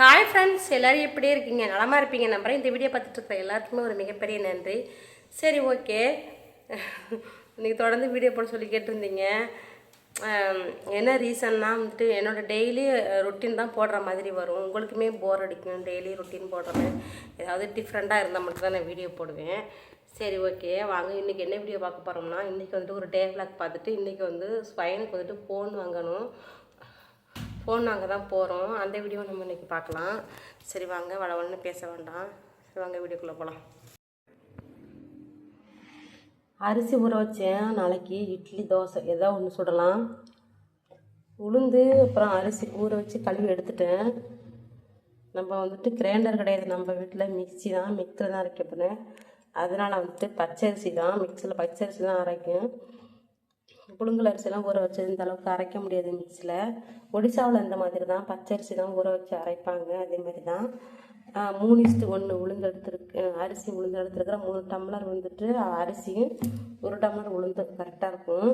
Hi friends எல்லோரும் எப்படி இருக்கீங்க? நலமாக இருப்பீங்க நம்புகிறேன் இந்த வீடியோ பார்த்துட்டு இருக்கிற எல்லாத்துக்குமே ஒரு மிகப்பெரிய நன்றி. சரி ஓகே நீங்கள் தொடர்ந்து வீடியோ போட சொல்லி கேட்டிருந்தீங்க. என்ன ரீசன்னா வந்துட்டு என்னோட டெய்லி ரொட்டீன் தான் போடுற மாதிரி வரும். உங்களுக்குமே போர் அடிக்கும். டெய்லி ரொட்டீன் போடுறேன் ஏதாவது டிஃப்ரெண்ட்டாக இருந்தால் மட்டும் தான் நான் வீடியோ போடுவேன். சரி ஓகே வாங்க இன்றைக்கி என்ன வீடியோ பார்க்க போகிறோம்னா இன்றைக்கி வந்துட்டு ஒரு டே விளாக் பார்த்துட்டு இன்றைக்கி வந்து ஸ்பைனுக்கு வந்துட்டு ஃபோன் வாங்கணும். ஃபோன் நாங்கள் தான் போகிறோம் அந்த வீடியோ நம்ம இன்றைக்கி பார்க்கலாம். சரி வாங்க. வளவலன்னு பேச வேண்டாம். சரி வாங்க வீடியோக்குள்ளே போகலாம் அரிசி ஊற வச்சேன். நாளைக்கு இட்லி தோசை ஏதோ ஒன்று சுடலாம். உளுந்து அப்புறம் அரிசி ஊற வச்சு கழுவி எடுத்துட்டேன். நம்ம வந்துட்டு கிரைண்டர் கிடையாது. நம்ம வீட்டில் மிக்ஸி தான் மிக்ஸில் தான் அரைக்க போகிறேன் அதனால் வந்துட்டு பச்சரிசி தான் மிக்ஸியில் பச்சரிசி தான் அரைக்கும் புழுங்கல் அரிசிலாம் ஊற வச்சு இந்த அளவுக்கு அரைக்க முடியாது மிக்ஸியில் ஒடிசாவில் இந்த மாதிரி தான் பச்சரிசி தான் ஊற வச்சு அரைப்பாங்க. அதே மாதிரி தான் மூணு இஸ்ட்டு ஒன்று உளுந்து எடுத்துருக்கு. அரிசி உளுந்து எடுத்துருக்கிற மூணு டம்ளர் வந்துட்டு அரிசியும் ஒரு டம்ளர் உளுந்து. கரெக்டாக இருக்கும்.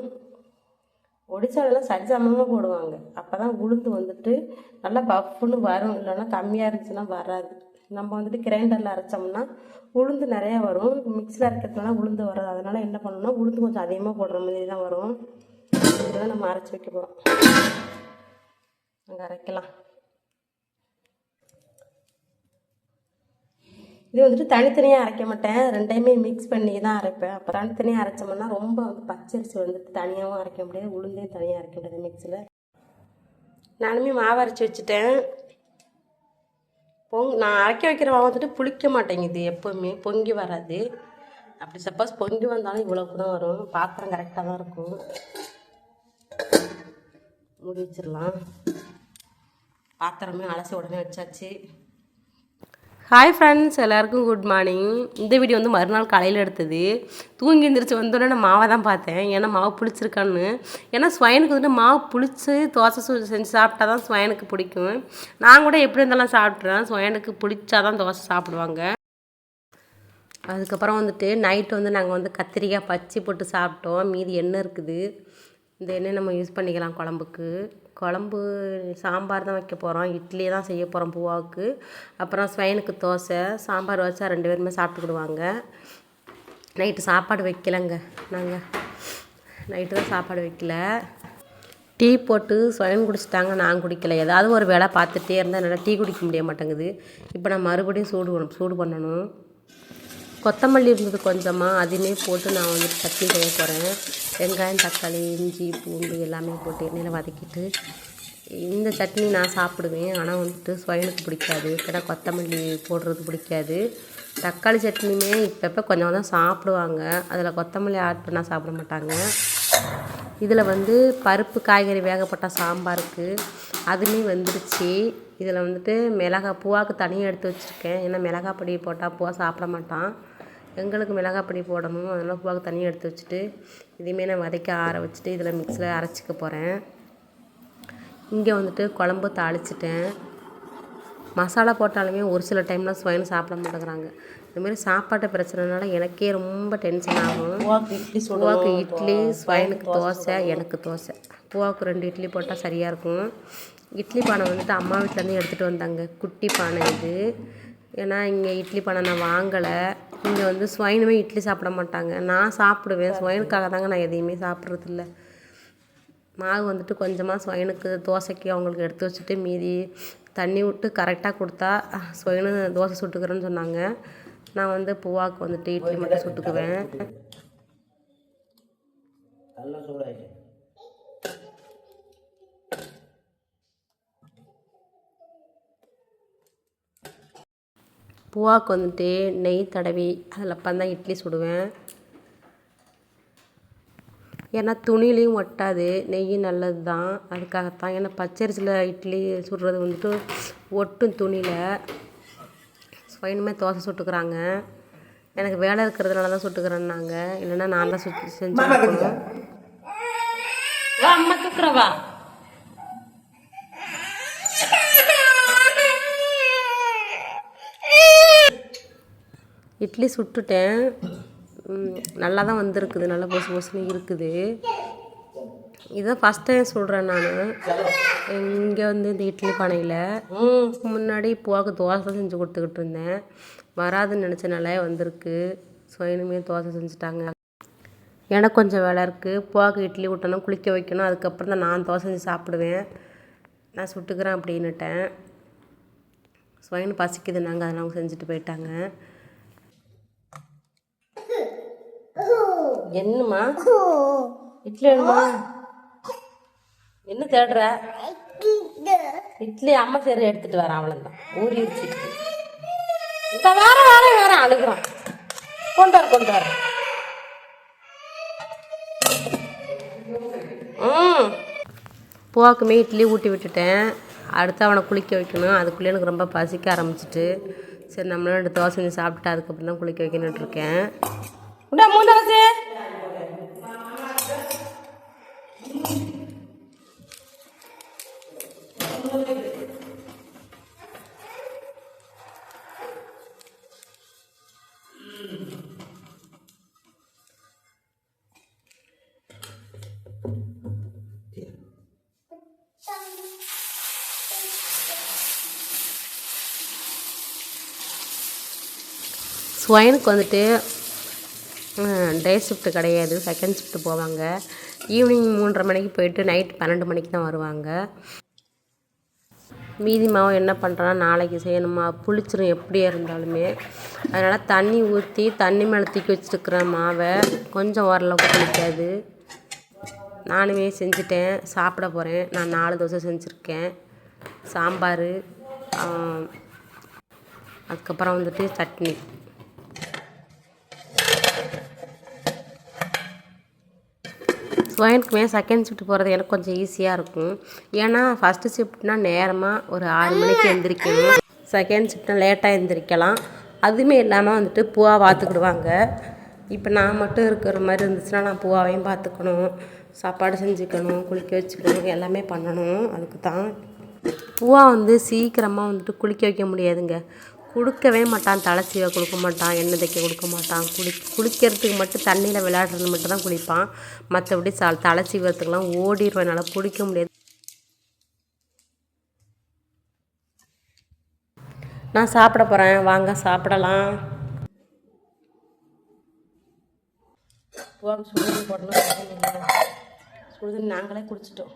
ஒடிசாலெலாம் சரிசமமாக போடுவாங்க. அப்போ தான் உளுந்து வந்துட்டு நல்லா பஃப்னு வரும். இல்லைன்னா கம்மியாக இருந்துச்சுன்னா வராது. நம்ம வந்துட்டு கிரைண்டரில் அரைச்சோம்னா உளுந்து நிறையா வரும். மிக்ஸில் அரைக்கிறதுனால உளுந்து வராது. அதனால் என்ன பண்ணணும்னா உளுந்து கொஞ்சம் அதிகமாக போடுற மாதிரி தான் வரும். இதுதான் நம்ம அரைச்சி வைக்க போகிறோம் அங்கே அரைக்கலாம். இது வந்துட்டு தனித்தனியாக அரைக்க மாட்டேன். ரெண்டையுமே மிக்ஸ் பண்ணி தான் அரைப்பேன். அப்போ தனித்தனியாக அரைச்சோம்னா ரொம்ப வந்து பச்சரிசி வந்துட்டு தனியாகவும் அரைக்க முடியாது. உளுந்தையும் தனியாக அரைக்க முடியாது மிக்ஸில் நானுமே மாவு அரைச்சி வச்சுட்டேன். பொங் நான் அரைக்க வைக்கிற மாவு வந்துட்டு புளிக்க மாட்டேங்குது எப்போவுமே பொங்கி வராது. அப்படி சப்போஸ் பொங்கி வந்தாலும் இவ்வளோ கூட வரும். பாத்திரம் கரெக்டாக தான் இருக்கும். மூடி வச்சிடலாம் பாத்திரமே அலசி உடனே வச்சாச்சு. ஹாய் ஃப்ரெண்ட்ஸ் எல்லாருக்கும் குட் மார்னிங் இந்த வீடியோ வந்து மறுநாள் காலையில் எடுத்தது. தூங்கி எழுந்திரிச்சு வந்தோடனே நான் மாவை தான் பார்த்தேன். ஏன்னா மாவு புளிச்சிருக்கான்னு. ஏன்னா ஸ்வயனுக்கு வந்துட்டு மாவு புளிச்சு தோசை செஞ்சு சாப்பிட்டா தான் ஸ்வயனுக்கு பிடிக்கும். நான் கூட எப்படி இருந்தாலும் சாப்பிட்றேன் ஸ்வயனுக்கு பிடிச்சா தான் தோசை சாப்பிடுவாங்க. அதுக்கப்புறம் வந்துட்டு நைட்டு வந்து நாங்கள் வந்து கத்திரிக்காய் பச்சி போட்டு சாப்பிட்டோம். மீதி எண்ணெய் இருக்குது. இந்த எண்ணெய் நம்ம யூஸ் பண்ணிக்கலாம் குழம்புக்கு. குழம்பு சாம்பார் தான் வைக்க போகிறோம் இட்லி தான் செய்ய போகிறோம் பூவாவுக்கு. அப்புறம் ஸ்வைனுக்கு தோசை சாம்பார் வச்சா ரெண்டு பேருமே சாப்பிட்டுக்கிடுவாங்க. நைட்டு சாப்பாடு வைக்கலைங்க நாங்கள் நைட்டு தான் சாப்பாடு வைக்கல. டீ போட்டு ஸ்வயம் குடிச்சிட்டாங்க நான் குடிக்கல. ஏதாவது ஒரு வேலை பார்த்துட்டே இருந்தால் என்னால் டீ குடிக்க முடிய மாட்டேங்குது. இப்போ நான் மறுபடியும் சூடு பண்ணணும் சூடு பண்ணணும். கொத்தமல்லி இருந்தது கொஞ்சமாக அதையுமே போட்டு நான் வந்துட்டு சட்னி செய்ய போகிறேன் வெங்காயம் தக்காளி இஞ்சி பூண்டு எல்லாமே போட்டு எண்ணெயில் வதக்கிட்டு இந்த சட்னி நான் சாப்பிடுவேன். ஆனால் வந்துட்டு ஸ்வயனுக்கு பிடிக்காது. ஏன்னா கொத்தமல்லி போடுறது பிடிக்காது. தக்காளி சட்னியுமே இப்பப்போ கொஞ்சம் தான் சாப்பிடுவாங்க. அதில் கொத்தமல்லி ஆட் பண்ணால் சாப்பிட மாட்டாங்க. இதில் வந்து பருப்பு காய்கறி வேகப்பட்ட சாம்பாருக்கு அதுவுமே வந்துருச்சு. இதில் வந்துட்டு மிளகா பூவாக்கு தனியாக எடுத்து வச்சுருக்கேன். ஏன்னா மிளகா பொடி போட்டால் பூவா சாப்பிட மாட்டான். எங்களுக்கு மிளகா பொடி போடணும். அதனால் பூவாக்கு தனியாக எடுத்து வச்சுட்டு இதையுமே நான் வதக்கி ஆற வச்சுட்டு இதில் மிக்ஸில் அரைச்சிக்க போகிறேன் இங்கே வந்துட்டு குழம்பு தாளிச்சிட்டேன். மசாலா போட்டாலுமே ஒரு சில டைம்லாம் ஸ்வயம் சாப்பிட மாட்டேங்கிறாங்க. இதுமாரி சாப்பாட்டு பிரச்சனைனால எனக்கே ரொம்ப டென்ஷன் ஆகும். இட்லி பூவாக்கு இட்லி ஸ்வயனுக்கு தோசை எனக்கு தோசை. பூவாவுக்கு ரெண்டு இட்லி போட்டால் சரியாக இருக்கும். இட்லி பானை வந்துட்டு அம்மா வீட்டிலேருந்து எடுத்துகிட்டு வந்தாங்க. குட்டி பானை இது. ஏன்னா இங்கே இட்லி பானை நான் வாங்கலை. இங்கே வந்து ஸ்வைனுமே இட்லி சாப்பிட மாட்டாங்க. நான் சாப்பிடுவேன். ஸ்வைனுக்காக தாங்க நான் எதையுமே சாப்பிட்றதில்ல. மாவு வந்துட்டு கொஞ்சமாக ஸ்வைனுக்கு தோசைக்கு அவங்களுக்கு எடுத்து வச்சுட்டு மீதி தண்ணி விட்டு கரெக்டாக கொடுத்தா ஸ்வைனு தோசை சுட்டுக்கிறேன்னு சொன்னாங்க. நான் வந்து பூவாக்கு வந்துட்டு இட்லி மட்டும் சுட்டுக்குவேன். நல்லா சூடாயிட்டு பூவாக்கு வந்துட்டு நெய் தடவி அதில் தான் இட்லி சுடுவேன். ஏன்னா துணிலையும் ஒட்டாது நெய் நல்லது தான். அதுக்காகத்தான். ஏன்னா பச்சரிசியில் இட்லி சுடுறது வந்துட்டு ஒட்டும் துணியில். ஸ்வயனுமே தோசை சுட்டுக்கிறாங்க. எனக்கு வேலை இருக்கிறதுனால தான் சுட்டுக்கிறேன்னாங்க. இல்லைன்னா நான் தான் சுட்டு செஞ்சு அம்மா தூக்குறவா? இட்லி சுட்டுட்டேன். நல்லா தான் வந்திருக்குது. நல்லா பொசு பொசுன்னு இருக்குது. இதான் ஃபஸ்ட் டைம் சொல்கிறேன் நான். இங்கே வந்து இந்த இட்லி பானையில் முன்னாடி போக தோசை செஞ்சு கொடுத்துக்கிட்டு இருந்தேன். வராதுன்னு நினச்சனால வந்திருக்கு. ஸோ இனிமேல் தோசை செஞ்சுட்டாங்க. எனக்கு கொஞ்சம் வேலை இருக்குது போக இட்லி விட்டணும் குளிக்க வைக்கணும். அதுக்கப்புறம் தான் நான் தோசை செஞ்சு சாப்பிடுவேன். நான் சுட்டுக்கிறேன் அப்படின்னுட்டேன். ஸ்வயன் பசிக்குது. நாங்கள் அதெல்லாம் அவங்க செஞ்சுட்டு போயிட்டாங்க. என்னம்மா? இட்லி வேணுமா? என்ன தேடுற? இட்லி அம்மா சரி எடுத்துட்டு வரேன் அவ்வளோதான் ஊறிடுச்சு இந்த வேற வேற வேற அழுகுறான். கொண்டு வர கொண்டு வர. ம். போக்குமே இட்லி ஊட்டி விட்டுட்டேன். அடுத்து அவனை குளிக்க வைக்கணும். அதுக்குள்ளே எனக்கு ரொம்ப பசிக்க ஆரம்பிச்சிட்டு சரி நம்மளும் ரெண்டு தோசை செஞ்சு சாப்பிட்டு அதுக்கப்புறம் தான் குளிக்க வைக்கணுன்ட்டு இருக்கேன். ஸ்வைனுக்கு வந்துட்டு டே ஷிஃப்ட் கிடையாது. செகண்ட் ஷிஃப்ட் போவாங்க. ஈவினிங் மூன்றரை மணிக்கு போயிட்டு நைட் பன்னெண்டு மணிக்கு தான் வருவாங்க. மீதி மாவு என்ன பண்ணுறான் நாளைக்கு செய்யணுமா? புளிச்சிரும் எப்படியா இருந்தாலுமே. அதனால் தண்ணி ஊற்றி தண்ணி மேலே தூக்கி வச்சுருக்கிற மாவை கொஞ்சம் ஓரளவுக்கு புளிக்காது. நானுமே செஞ்சுட்டேன். சாப்பிட போகிறேன் நான் நாலு தோசை செஞ்சுருக்கேன். சாம்பார் அதுக்கப்புறம் வந்துட்டு சட்னி. ஸ்வயனுக்குமே செகண்ட் ஷிஃப்ட் போகிறது எனக்கு கொஞ்சம் ஈஸியாக இருக்கும். ஏன்னா ஃபஸ்ட்டு ஷிஃப்ட்னால் நேரமாக ஒரு ஆறு மணிக்கு எழுந்திரிக்கணும் செகண்ட் ஷிஃப்ட்னால் லேட்டாக எழுந்திரிக்கலாம் அதுவுமே இல்லாமல் வந்துட்டு பூவா பார்த்துக்கிடுவாங்க இப்போ நான் மட்டும் இருக்கிற மாதிரி இருந்துச்சுன்னா நான் பூவாவையும் பார்த்துக்கணும் சாப்பாடு செஞ்சுக்கணும் குளிக்க வச்சுக்கணும் எல்லாமே பண்ணணும். அதுக்கு தான் பூவா வந்து சீக்கிரமாக வந்துட்டு குளிக்க வைக்க முடியாதுங்க. கொடுக்கவே மாட்டான் தலை சீவை கொடுக்க மாட்டான் எண்ணெய் தைக்க கொடுக்க மாட்டான். குளி குளிக்கிறதுக்கு மட்டும் தண்ணியில் விளையாடுறது மட்டும் தான் குளிப்பான். மற்றபடி ச தலை சீவறதுக்கெலாம் ஓடிடுவேன் என்னால் குளிக்க முடியாது. நான் சாப்பிட போகிறேன் வாங்க சாப்பிடலாம். போக சுடுதண்ணி போடலாம் சுடுதண்ணி நாங்களே குடிச்சிட்டோம்.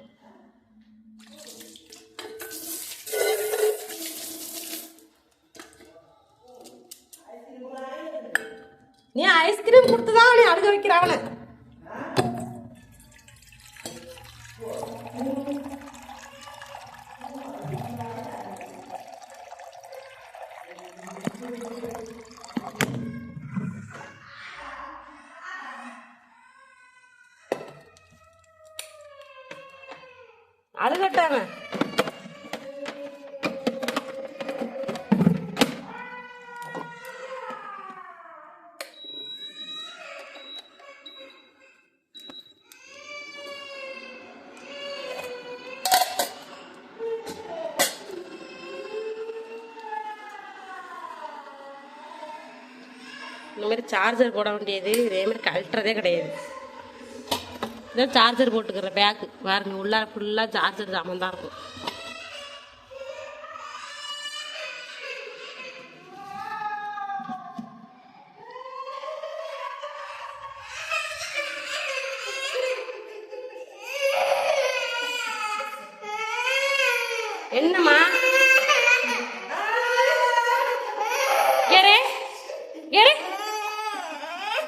நீ ஐஸ்கிரீம் கொடுத்து தான் அவனை அழுக வைக்கிற அவனை அழுகட்டாங்க மாதிரி சார்ஜர் போட வேண்டியது. இதே மாதிரி கழட்டுறதே கிடையாது. இதான் சார்ஜர் போட்டுக்கிற பேக்கு பாருங்க உள்ளார ஃபுல்லாக சார்ஜர் ஜாமான் தான் இருக்கும் என்னம்மா ஏறே ஏறே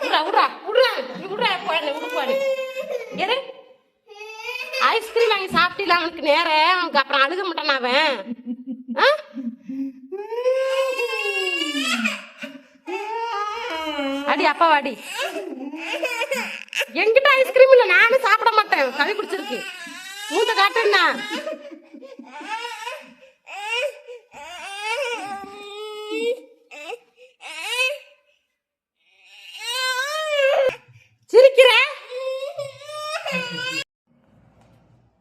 விட்றா விட்றா விட்றா நீ விட்றா போயிடு விடு போயிடு ஏறே ஐஸ்கிரீம் வாங்கி சாப்பிட்டீங்களா அவனுக்கு நேரம் அவனுக்கு அப்புறம் அழுக மாட்டான் அவன் ஆ? அடி அப்பா வாடி. என்கிட்ட ஐஸ்கிரீம் இல்லை நானும் சாப்பிட மாட்டேன். கவி குடிச்சிருக்கு மூத்த காட்டுன்னா சிரிக்கிற?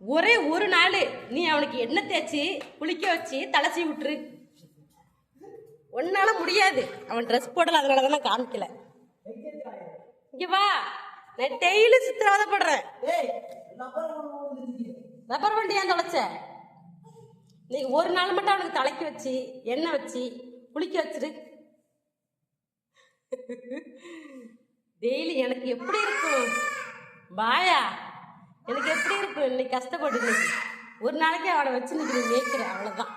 ஒரே ஒரு நாள் நீ அவனுக்கு எண்ணெய் தேய்ச்சி குளிக்க வச்சு தலைச்சி விட்டுரு. ஒன்னால முடியாது. அவன் ட்ரெஸ் போடல அதனால தான் நான் காமிக்கல. இங்க வா. நான் டெய்லி சித்திரவதைப்படுறேன் ரப்பர் வண்டி ஏன் தொலைச்ச? நீ ஒரு நாள் மட்டும் அவனுக்கு தலைக்கு வச்சு எண்ணெய் வச்சு குளிக்க வச்சிரு. டெய்லி எனக்கு எப்படி இருக்கும்? பாயா எனக்கு எப்படி இருக்கும்? இன்னைக்கு கஷ்டப்பட்டு ஒரு நாளைக்கு அவனை வச்சு இன்னைக்கு நீ மேய்க்கிற. அவ்வளோதான்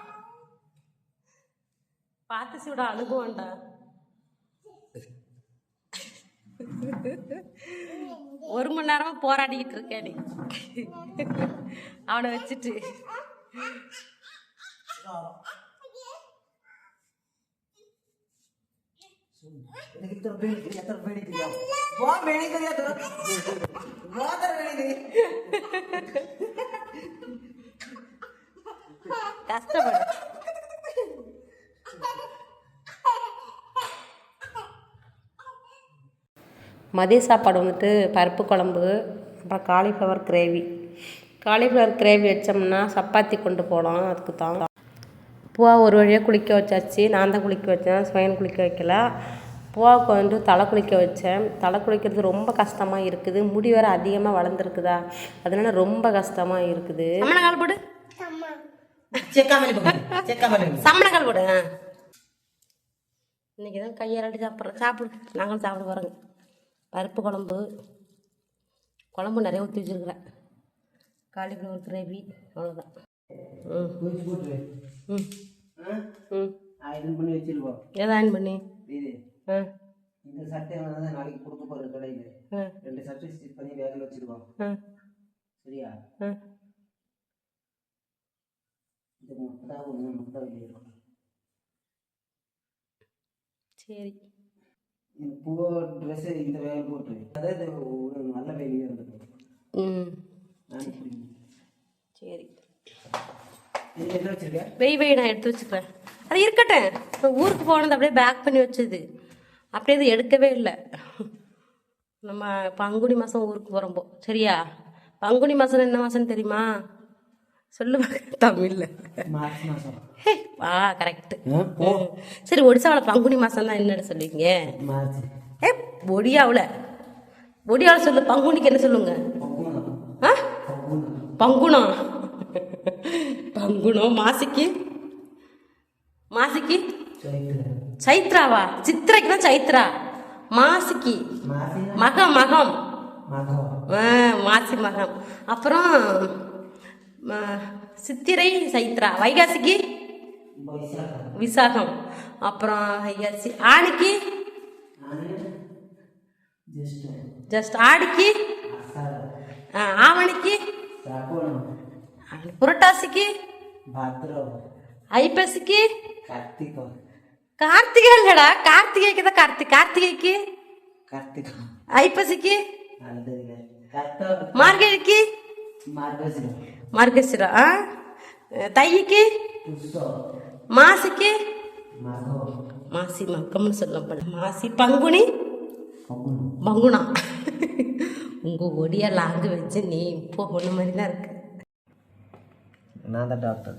பார்த்து சூட அனுபவம்டா. ஒரு மணி நேரமா போராடிக்கிட்டு இருக்கேன் அவனை வச்சுட்டு. எனக்கு இத்தனை பேணி தெரியும் எத்தனை பேணி தெரியும் வா பேணி தெரியாது வா தர பேணி தெரியும் கஷ்டப்படு. மதிய சாப்பாடு வந்துட்டு பருப்பு குழம்பு அப்புறம் காலிஃப்ளவர் கிரேவி காலிஃப்ளவர் கிரேவி வச்சோம்னா சப்பாத்தி கொண்டு போகலாம் அதுக்கு தான். பூவா ஒரு வழியாக குளிக்க வச்சாச்சு. நான் தான் குளிக்க வச்சேன் ஸ்வயன் குளிக்க வைக்கல. பூவாவுக்கு வந்துட்டு தலை குளிக்க வச்சேன். தலை குளிக்கிறது ரொம்ப கஷ்டமாக இருக்குது. முடி வேறு அதிகமாக வளர்ந்துருக்குதா. அதனால ரொம்ப கஷ்டமாக இருக்குது. சமணக்கால் போடு. சமணக்கால் போடு இன்னைக்கு தான் கையாரடி சாப்பிட்றோம். சாப்பிடு. நாங்களும் சாப்பிட போகிறோங்க பருப்பு குழம்பு குழம்பு நிறைய ஊற்றி வச்சுருக்குறேன். காலிஃப்ளவர் கிரேவி அவ்வளோதான் ம். ம். ம். ஆயுதம் பண்ணி வச்சிருவோம் ஏதான் பண்ணி. இது. ஆ. இந்த சட்டை வந்து நாளைக்கு கொடுக்க போகிற கடையில் ரெண்டு சட்டை ஸ்டிச் பண்ணி வேகல வச்சிருக்கோம் ஆ. சரியா? இது முட்டை ஒன்று முட்டை சரி. பூ ட்ரெஸ்ஸு இந்த வேலை போட்டு. அதாவது நல்ல வேலையாக இருந்தது. ம். சரி. வெய் வெய் நான் எடுத்து வச்சுக்கிறேன் அது இருக்கட்டும். இப்போ ஊருக்கு போனது அப்படியே பேக் பண்ணி வச்சது. அப்படியே அது எடுக்கவே இல்லை. நம்ம பங்குனி மாதம் ஊருக்கு போகிறோம்போ சரியா? பங்குனி மாதம் என்ன மாதம் தெரியுமா? சொல்லு தமிழில். ஹே ஆ கரெக்டு சரி ஒடிசாவில் பங்குனி மாதம் தான் என்னன்னு சொல்லுவீங்க? ஏ ஒடியாவில்? ஒடியாவில் சொல்லு பங்குனிக்கு என்ன சொல்லுங்க? ஆ? பங்குனம். பங்குனம் பங்குனம் மாசிக்கு? மாசிக்கு? சைத்ராவா? சித்திரைக்கு தான் சைத்ரா. மாசிக்கு. மாசி மகம் மகம். மாசி மகம். அப்புறம் சித்திரை சைத்ரா. வைகாசிக்கு? வைசாகம் விசாகம் அப்புறம் வைகாசி ஆணிக்கு ஜஸ்ட் ஜஸ்ட் ஆடிக்கு அசாரம் ஆ, ஆவணிக்கு சகுனம் புரட்டாசிக்கு பத்ரம் ஐப்பசிக்கு கார்த்திகம் கார்த்திகை இல்லடா கார்த்திகைக்கு தான் கார்த்தி கார்த்திகைக்கு கார்த்திகம் ஐப்பசிக்கு நல்லது கர்த்தம் மார்கழிக்கு மார்கசிரம் மார்கசிரா ஆ தைக்கு புஷ்டம் மாசிக்கு? மாசி மக்கம்னு சொல்லப்படும் மாசி பங்குனி? பங்குனா. உங்கள் ஒடியா லாங்குவேஜ் நீ இப்போ ஒன்று மாதிரி தான் இருக்கு. நான் தான் டாக்டர்.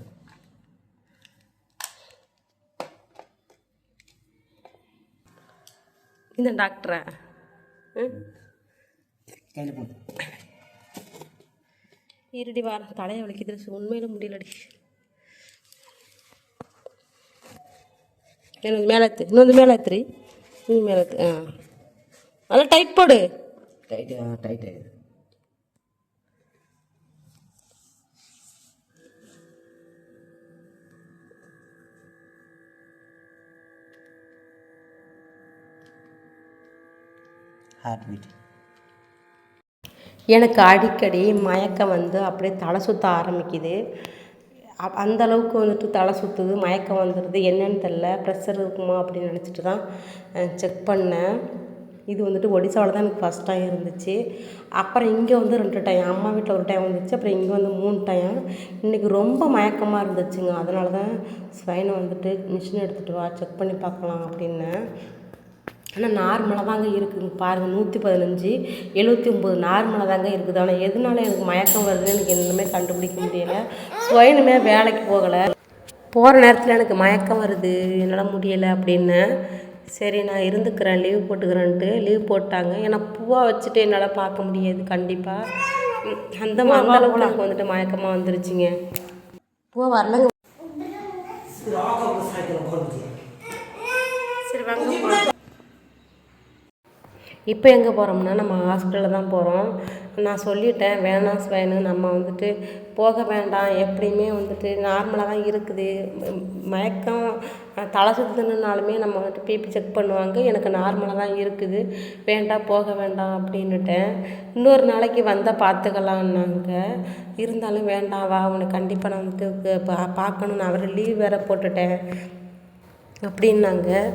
இந்த டாக்டரா? இருடி வாரம் தலையை வலிக்குது உண்மையில முடியலடி. எத்து இன்னொன்று மேலே எத்துரி இன்னும் மேலே எத்து ஆ. நல்லா டைட் போடு. டைட் டைட் ஹார்ட் பீட் எனக்கு அடிக்கடி மயக்கம் வந்து அப்படியே தலை சுற்ற ஆரம்பிக்குது. அப்- அந்த அளவுக்கு வந்துட்டு தலை சுற்றுது மயக்கம் வந்துடுது என்னன்னு தெரில ப்ரெஷர் இருக்குமா அப்படின்னு நினச்சிட்டு தான் செக் பண்ணேன். இது வந்துட்டு ஒடிசாவில் தான் எனக்கு ஃபஸ்ட் டைம் இருந்துச்சு. அப்புறம் இங்கே வந்து ரெண்டு டைம் அம்மா வீட்டில் ஒரு டைம் வந்துச்சு. அப்புறம் இங்கே வந்து மூணு டைம் இன்றைக்கி ரொம்ப மயக்கமாக இருந்துச்சுங்க. அதனால தான் ஸ்வைனை வந்துட்டு மிஷின் எடுத்துகிட்டு வா செக் பண்ணி பார்க்கலாம் அப்படின்னேன். ஆனால் நார்மலாக தாங்க இருக்குங்க. பாருங்கள் நூற்றி பதினஞ்சு எழுபத்தி ஒம்பது நார்மலாக தாங்க இருக்குது. ஆனால் எதனால எனக்கு மயக்கம் வருதுன்னு எனக்கு இன்னுமே கண்டுபிடிக்க முடியலை. சுயனுமே வேலைக்கு போகலை. போகிற நேரத்தில் எனக்கு மயக்கம் வருது. என்னால் முடியலை அப்படின்னு. சரி நான் இருந்துக்கிறேன். லீவ் போட்டுக்கிறேன்ட்டு லீவ் போட்டாங்க. ஏன்னா பூவா வச்சுட்டு என்னால் பார்க்க முடியாது. கண்டிப்பாக அந்த அந்த அளவுக்கு எனக்கு வந்துட்டு மயக்கமாக வந்துருச்சுங்க. பூ வரலங்க சரி வாங்க இப்போ எங்கே போகிறோம்னா நம்ம ஹாஸ்பிட்டலில் தான் போகிறோம். நான் சொல்லிட்டேன் வேணாம் ஸ்வைனு நம்ம வந்துட்டு போக வேண்டாம். எப்படியுமே வந்துட்டு நார்மலாக தான் இருக்குது. மயக்கம் தலை சுற்றுனாலுமே நம்ம வந்துட்டு பிபி செக் பண்ணுவாங்க. எனக்கு நார்மலாக தான் இருக்குது. வேண்டாம் போக வேண்டாம் அப்படின்னுட்டேன். இன்னொரு நாளைக்கு வந்தால் பார்த்துக்கலான்னாங்க. இருந்தாலும் வேண்டாம் வா உனக்கு கண்டிப்பாக நான் வந்துட்டு பா- பார்க்கணும் நான் அவரை லீவ் வேறு போட்டுட்டேன். அப்படின்னாங்க.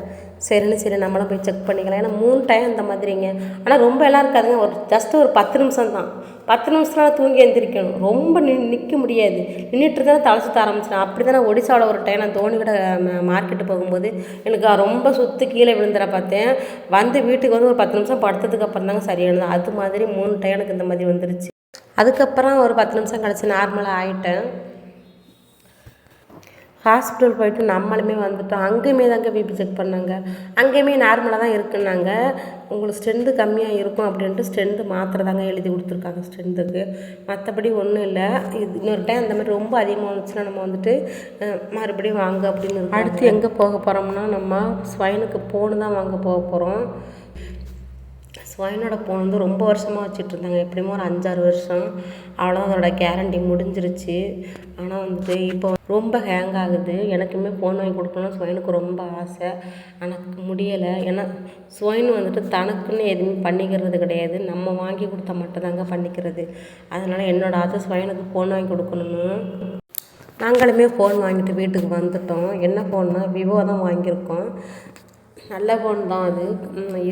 சரின்னு சரி நம்மளும் போய் செக் பண்ணிக்கலாம். ஏன்னா மூணு டைம் அந்த மாதிரிங்க. ஆனால் ரொம்ப எல்லாம் இருக்காதுங்க. ஒரு ஜஸ்ட் ஒரு பத்து நிமிஷம் தான். பத்து நிமிஷத்துல தூங்கி எழுந்திரிக்கணும் ரொம்ப நின் நிற்க முடியாது. நின்றுட்டு தான் தலை சுற்ற ஆரம்பிச்சிட்டேன் அப்படி தான் ஒடிசாவில் ஒரு டைம் நான் தோனி மார்க்கெட்டு போகும்போது எனக்கு ரொம்ப சுத்து கீழே விழுந்துட பார்த்தேன். வந்து வீட்டுக்கு வந்து ஒரு பத்து நிமிஷம் படுத்ததுக்கு அப்புறம் தாங்க சரியானது. அது மாதிரி மூணு டைம் எனக்கு இந்த மாதிரி வந்துருச்சு. அதுக்கப்புறம் ஒரு பத்து நிமிஷம் கழிச்சு நார்மலாக ஆகிட்டேன் ஹாஸ்பிட்டல் போயிட்டு நம்மளுமே வந்துட்டோம் அங்கேயுமே தாங்க பிபி செக் பண்ணாங்க. அங்கேயுமே நார்மலாக தான் இருக்குன்னாங்க. உங்களுக்கு ஸ்ட்ரென்த்து கம்மியாக இருக்கும் அப்படின்ட்டு ஸ்ட்ரென்த்து மாத்திரை தாங்க எழுதி கொடுத்துருக்காங்க ஸ்ட்ரென்த்துக்கு மற்றபடி ஒன்றும் இல்லை. இது இன்னொரு டைம் அந்த மாதிரி ரொம்ப அதிகமாக வந்துச்சுன்னா நம்ம வந்துட்டு மறுபடியும் வாங்க அப்படின்னு அடுத்து எங்கே போக போகிறோம்னா நம்ம ஸ்வைனுக்கு போன் தான் வாங்க போக போகிறோம் ஸ்வைனோட ஃபோன் வந்து ரொம்ப வருஷமாக வச்சுட்டு இருந்தாங்க எப்படியுமோ ஒரு அஞ்சாறு வருஷம். அவ்வளோ அதோட கேரண்டி முடிஞ்சிருச்சு. ஆனால் வந்துட்டு இப்போ ரொம்ப ஹேங் ஆகுது. எனக்குமே ஃபோன் வாங்கி கொடுக்கணும் ஸ்வைனுக்கு ரொம்ப ஆசை. ஆனால் முடியலை. ஏன்னா ஸ்வைன் வந்துட்டு தனக்குன்னு எதுவுமே பண்ணிக்கிறது கிடையாது. நம்ம வாங்கி கொடுத்தா மட்டும்தாங்க பண்ணிக்கிறது. அதனால் என்னோடய ஆசை ஸ்வைனுக்கு ஃபோன் வாங்கி கொடுக்கணும்னு. நாங்களுமே ஃபோன் வாங்கிட்டு வீட்டுக்கு வந்துட்டோம். என்ன ஃபோன்னா விவோ தான் வாங்கியிருக்கோம். நல்ல ஃபோன் தான் அது.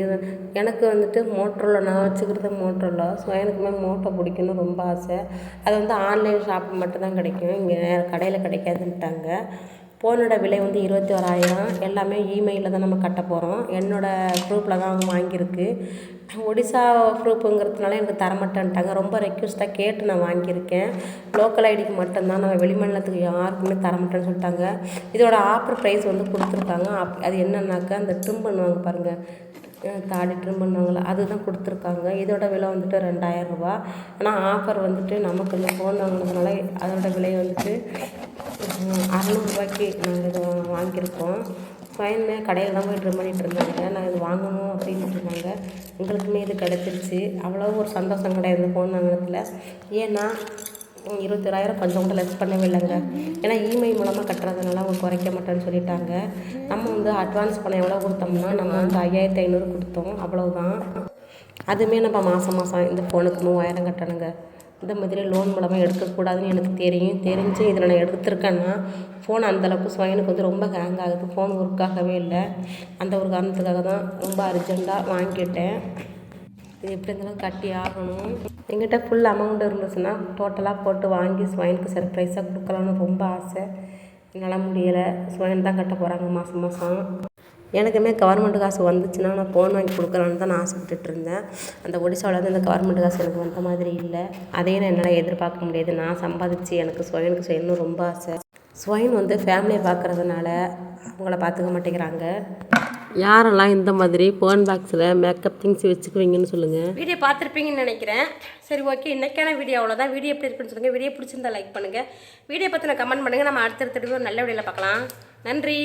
இது எனக்கு வந்துட்டு மோட்டரில் நான் வச்சுக்கிறது மோட்டரில் ஸோ எனக்குமே மோட்டோ பிடிக்கணும்னு ரொம்ப ஆசை. அது வந்து ஆன்லைன் ஷாப் மட்டும்தான் கிடைக்கும். இங்கே கடையில் கிடைக்காதுன்ட்டாங்க. ஃபோனோட விலை வந்து இருபத்தி ஓராயிரம் எல்லாமே இமெயிலில் தான் நம்ம கட்ட போகிறோம் என்னோடய குரூப்பில் தான் வாங்கியிருக்கு. ஒடிசா குரூப்புங்கிறதுனால எனக்கு தரமாட்டேன்ட்டாங்க ரொம்ப ரெக்வஸ்ட்டாக கேட்டு நான் வாங்கியிருக்கேன். லோக்கல் ஐடிக்கு மட்டும்தான். நம்ம வெளிமாநிலத்துக்கு யாருக்குமே தரமாட்டேன்னு சொல்லிட்டாங்க. இதோட ஆஃபர் ப்ரைஸ் வந்து கொடுத்துருக்காங்க. அப் அது என்னன்னாக்கா அந்த ட்ரிம் பண்ணுவாங்க பாருங்கள் தாடி ட்ரிம் பண்ணுவாங்கள்ல அதுதான் கொடுத்துருக்காங்க. இதோட விலை வந்துட்டு ரெண்டாயிரரூபா ஆனால் ஆஃபர் வந்துட்டு நமக்கு இந்த ஃபோன் வாங்கினதுனால அதோட விலை வந்துட்டு அறநூறுபாய்க்கு நாங்கள் இது வாங்கியிருக்கோம். ஃபைனுமே கடையில் தான் போய் ட்ரிம் பண்ணிகிட்டு இருந்தாங்க. நான் இது வாங்கணும் அப்படின்ட்டு இருந்தாங்க. எங்களுக்குமே இது கிடச்சிருச்சு. அவ்வளோ ஒரு சந்தோஷம் கிடையாது இந்த ஃபோன் வாங்கினதுல. ஏன்னா இருபத்தோராயிரம் கொஞ்சம் கூட லெஸ் பண்ணவே இல்லைங்க. ஏன்னா இஎம்ஐ மூலமாக கட்டுறதுனால அவங்க குறைக்க மாட்டேன்னு சொல்லிட்டாங்க. நம்ம வந்து அட்வான்ஸ் பணம் எவ்வளோ கொடுத்தோம்னா நம்ம வந்து ஐயாயிரத்தி ஐநூறு கொடுத்தோம். அவ்வளோதான் அதுவுமே நம்ம மாதம் மாதம் இந்த ஃபோனுக்கு மூவாயிரம் கட்டணுங்க. இந்த மாதிரி லோன் மூலமாக எடுக்கக்கூடாதுன்னு எனக்கு தெரியும். தெரிஞ்சு இதில் நான் எடுத்திருக்கேன்னா ஃபோன் அந்தளவுக்கு ஸ்வயனுக்கு வந்து ரொம்ப ஹேங் ஆகுது. ஃபோன் ஒர்க் ஆகவே இல்லை. அந்த ஒரு காரணத்துக்காக தான் ரொம்ப அர்ஜெண்ட்டாக வாங்கிட்டேன். இது எப்படி இருந்தாலும் கட்டி ஆகணும். எங்கிட்ட ஃபுல் அமௌண்ட் இருந்துச்சுன்னா டோட்டலாக போட்டு வாங்கி ஸ்வயனுக்கு சர்ப்ரைஸாக கொடுக்கலான்னு ரொம்ப ஆசை. என்னால் முடியலை. ஸ்வயன் தான் கட்ட போகிறாங்க மாதம் மாதம் எனக்குமே கவர்மெண்ட் காசு வந்துச்சுன்னா நான் ஃபோன் வாங்கி கொடுக்கலான்னு தான் நான் ஆசைப்பட்டுட்டு இருந்தேன். அந்த ஒடிசாவில் வந்து அந்த கவர்மெண்ட் காசு எனக்கு வந்த மாதிரி இல்லை. அதையும் நான் என்னால் எதிர்பார்க்க முடியாது. நான் சம்பாதிச்சு எனக்கு ஸ்வயனுக்கு செய்யணும்னு ரொம்ப ஆசை. ஸ்வயன் வந்து ஃபேமிலியை பார்க்குறதுனால அவங்கள பார்த்துக்க மாட்டேங்கிறாங்க. யாரெல்லாம் இந்த மாதிரி ஃபோன் பாக்ஸில் மேக்கப் திங்ஸ் வச்சுக்குவீங்கன்னு சொல்லுங்கள் வீடியோ பார்த்துருப்பீங்கன்னு நினைக்கிறேன். சரி ஓகே இன்றைக்கான வீடியோ அவ்வளோதான் வீடியோ எப்படி இருக்குன்னு சொல்லுங்கள் வீடியோ பிடிச்சிருந்தா லைக் பண்ணுங்கள் வீடியோ பற்றின கமெண்ட் பண்ணுங்கள் நம்ம அடுத்தடுத்த வீடியோ நல்ல வீடியோவில் பார்க்கலாம். நன்றி.